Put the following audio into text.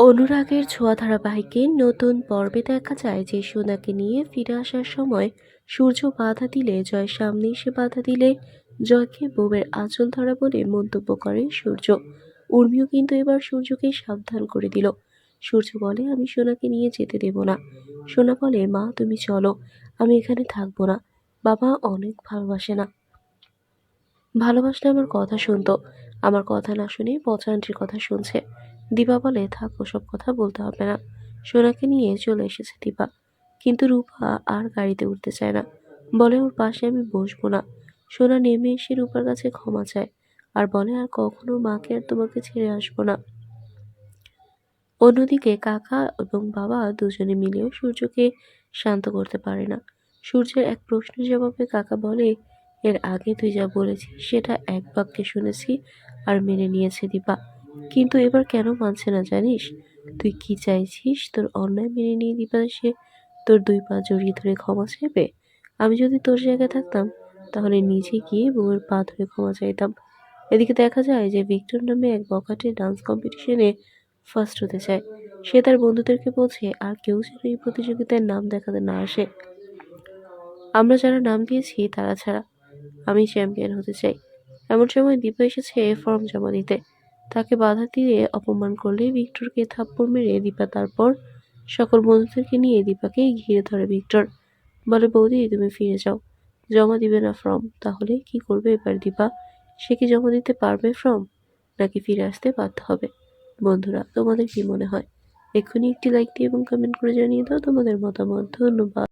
অনুরাগের ছোঁয়া ধারাবাহিকের নতুন পর্বে দেখা যায় যে সোনাকে নিয়ে ফিরে আসার সময় সূর্য বাধা দিলে, জয় সামনে এসে বাধা দিলে, জয়কে বউয়ের আঁচল ধরা বলে মন্তব্য করে সূর্য। উর্মিও কিন্তু এবার সূর্যকে সাবধান করে দিল। সূর্য বলে, আমি সোনাকে নিয়ে যেতে দেব না। সোনা বলে, মা, তুমি চলো। আমি এখানে থাকব না। বাবা অনেক ভালোবাসে না। ভালোবাসলে আমার কথা শুনতো। আমার কথা না শুনে পচা আন্টির কথা শুনছে। দীপা বলে, থাক, ওসব কথা বলতে হবে না। সোনাকে নিয়ে চলে এসেছে দিবা। কিন্তু রূপা আর গাড়িতে উঠতে চায় না। বলে, ওর পাশে আমি বসবো না। সোনা নেমে এসে রূপার কাছে ক্ষমা চায় আর বলে, আর কখনো মাকে আর তোমাকে ছেড়ে আসব না। অন্যদিকে কাকা এবং বাবা দুজনে মিলেও সূর্যকে শান্ত করতে পারে না। সূর্যের এক প্রশ্নের জবাবে কাকা বলে, এর আগে তুই যা বলেছিস, সেটা এক বাক্যে শুনেছি আর মেনে নিয়েছে দীপা কিন্তু এবার কেন মানছে না জানিস? তুই কি চাইছিস তোর অন্যায় মেনে নিয়ে দীপা সে? তোর দুই পা জড়িয়ে ধরে ক্ষমা চাইবে? আমি যদি তোর জায়গায় থাকতাম, তাহলে নিজে গিয়ে বউয়ের পা ধরে ক্ষমা চাইতাম। এদিকে দেখা যায় যে ভিক্টর নামে এক বখাটে ডান্স কম্পিটিশনে ফার্স্ট হতে চায়। সে তার বন্ধুদেরকে বলছে, আর কেউ যেন এই প্রতিযোগিতায় নাম দেখাতে না আসে। আমরা যারা নাম দিয়েছি, তারা ছাড়া আমি চ্যাম্পিয়ন হতে চাই। এমন সময় দীপা এসেছে ফর্ম জমা দিতে। তাকে বাধা দিয়ে অপমান করলে ভিক্টরকে থাপ্পড় মেরে দীপা তারপর সকল বন্ধুদেরকে নিয়ে দীপাকে ঘিরে ধরে। ভিক্টর বলে, বৌদি, তুমি ফিরে যাও। জমা দিবে না ফর্ম তাহলে কি করবে এবার দীপা? সে কি জমা দিতে পারবে ফর্ম নাকি ফিরে আসতে বাধ্য হবে? বন্ধুরা, তোমাদের কি মনে হয়? এক্ষুনি একটি লাইক দিয়ে এবং কমেন্ট করে জানিয়ে দাও তোমাদের মতামত। ধন্যবাদ।